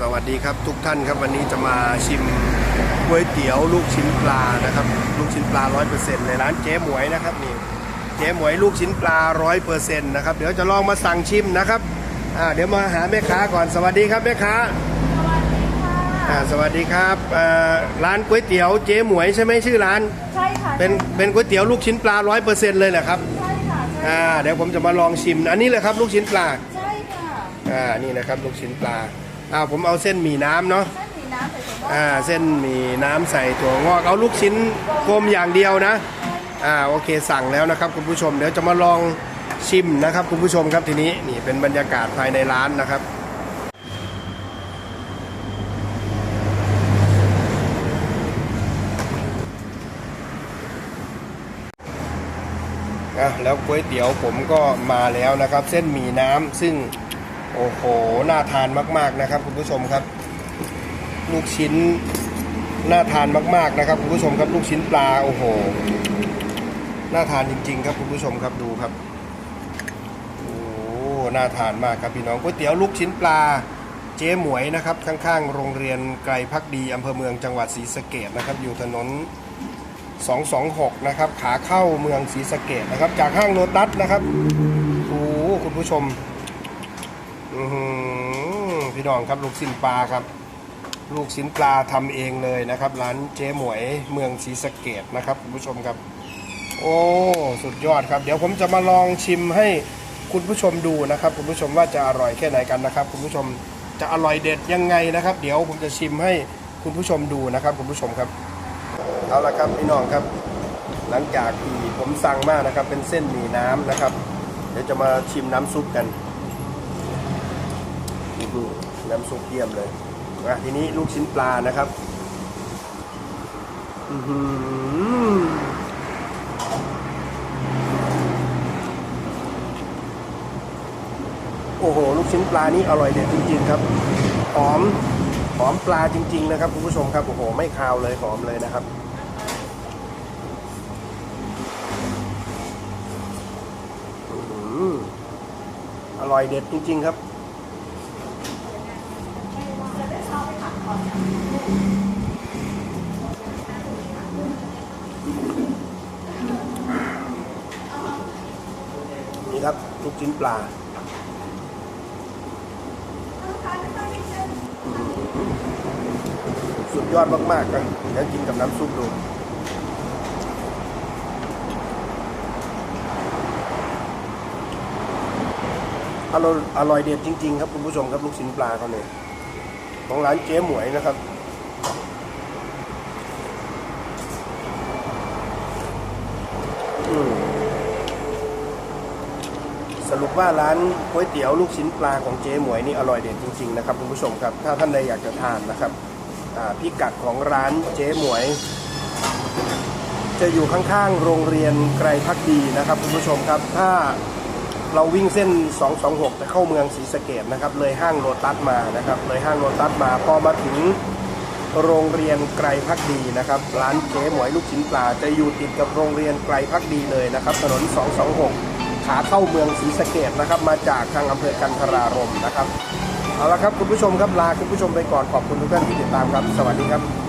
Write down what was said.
สวัสดีครับทุกท่านครับวันนี้จะมาชิมก๋วยเตี๋ยวลูกชิ้นปลานะครับ ลูกชิ้นปลาร้อยเปอร์เซ็นต์ในร้านเจ๊หมวยนะครับนี่เจ๊หมวยลูกชิ้นปลาร้อยเปอร์เซ็นต์นะครับเดี๋ยวจะลองมาสั่งชิมนะครับอ่าเดี๋ยวมาหาแม่ค้าก่อนสวัสดีครับแม่ค้าอ่าสวัสดีครับเอ่อร้านก๋วยเตี๋ยวเจ๊หมวยใช่ไหมชื่อร้าน ใช่ค่ะเป็นเป็นก๋วยเตี๋ยวลูกชิ้นปลาร้อยเปอร์เซ็นต์เลยเหรอครับใช่ค่ะใช่อ่าเดี๋ยวผมจะมาลองชิมอันนี้เลยครับลูกชิ้นปลาใช่ค่ะอ่านี่นะครับลูกชิ้นปลา อ่าผมเอาเส้นหมี่น้ำเนาะเส้นหมี่น้ำใส่ถั่วงอกอ่าเส้นหมี่น้ำใส่ถั่วงอกเอาลูกชิ้นกลมอย่างเดียวนะอ่าโอเคสั่งแล้วนะครับคุณผู้ชมเดี๋ยวจะมาลองชิมนะครับคุณผู้ชมครับทีนี้นี่เป็นบรรยากาศภายในร้านนะครับอะแล้วก๋วยเตี๋ยวผมก็มาแล้วนะครับ เส้นหมี่น้ำซึ่ง โอ้โห น่าทานมากๆนะครับ คุณผู้ชมครับ ลูกชิ้นน่าทานมากๆนะครับ คุณผู้ชมครับ ลูกชิ้นปลาโอ้โห น่าทานจริง ๆ ครับคุณผู้ชมครับดูครับโอ้น่าทานมากครับพี่น้องก๋วยเตี๋ยวลูกชิ้นปลาเจ๊หมวยนะครับข้างๆ โรงเรียนไกลพักดีอำเภอเมืองจังหวัดศรีสะเกดนะครับ อยู่ถนน 226 นะครับ ขาเข้าเมืองศรีสะเกดนะครับ จากห้างโลตัสนะครับโอ้คุณผู้ชม พี่น้องครับลูกชิ้นปลาครับ ลูกชิ้นปลาทำเองเลยนะครับ ร้านเจ๊หมวยเมืองศรีสะเกดนะครับคุณผู้ชมครับ โอ้สุดยอดครับ เดี๋ยวผมจะมาลองชิมให้คุณผู้ชมดูนะครับ คุณผู้ชมว่าจะอร่อยแค่ไหนกันนะครับ คุณผู้ชมจะอร่อยเด็ดยังไงนะครับ เดี๋ยวผมจะชิมให้คุณผู้ชมดูนะครับ คุณผู้ชมครับ เอาละครับพี่น้องครับ หลังจากที่ผมสั่งมานะครับ เป็นเส้นหมี่น้ำนะครับ เดี๋ยวจะมาชิมน้ำซุปกัน อื้อหือน้ำซุปเยี่ยมเลยอะทีนี้ลูกชิ้นปลานะครับอือโอ้โห ลูกชิ้นปลานี่อร่อยเด็ดจริง ๆ ครับ หอม หอมปลาจริง ๆ นะครับคุณผู้ชมครับ โอ้โห ไม่คาวเลย หอมเลยนะครับ อร่อยเด็ดจริง ๆ ครับ นี่ครับลูกชิ้นปลาสุดยอดมากๆนะเดี๋ยวกินกับน้ำซุปดูอร่อยอร่อยเด็ดจริง ๆ ครับคุณผู้ชมครับลูกชิ้นปลาเขาเนี่ยของร้านเจ๊หมวยนะครับอืม สรุปว่าร้านก๋วยเตี๋ยวลูกชิ้นปลาของเจ๊หมวยนี่อร่อยเด็ดจริงๆนะครับคุณผู้ชมครับ ถ้าท่านใดอยากจะทานนะครับพิกัดของร้านเจ๊หมวย จะอยู่ข้างๆโรงเรียนไกรพักดีนะครับคุณผู้ชมครับ ถ้าเราวิ่งเส้น 226 จะเข้าเมืองศรีสะเกดนะครับเลยห้างโลตัสมานะครับเลยห้างโลตัสมาพอมาถึงโรงเรียนไกรพักดีนะครับร้านเจ๊หมวยลูกชิ้นปลาจะอยู่ติดกับโรงเรียนไกรพักดีเลยนะครับถนน 226 ขาเข้าเมืองศรีสะเกดนะครับ มาจากทางอำเภอกันทรารมนะครับ เอาละครับคุณผู้ชมครับลาคุณผู้ชมไปก่อนขอบคุณทุกท่านที่ติดตามครับ สวัสดีครับ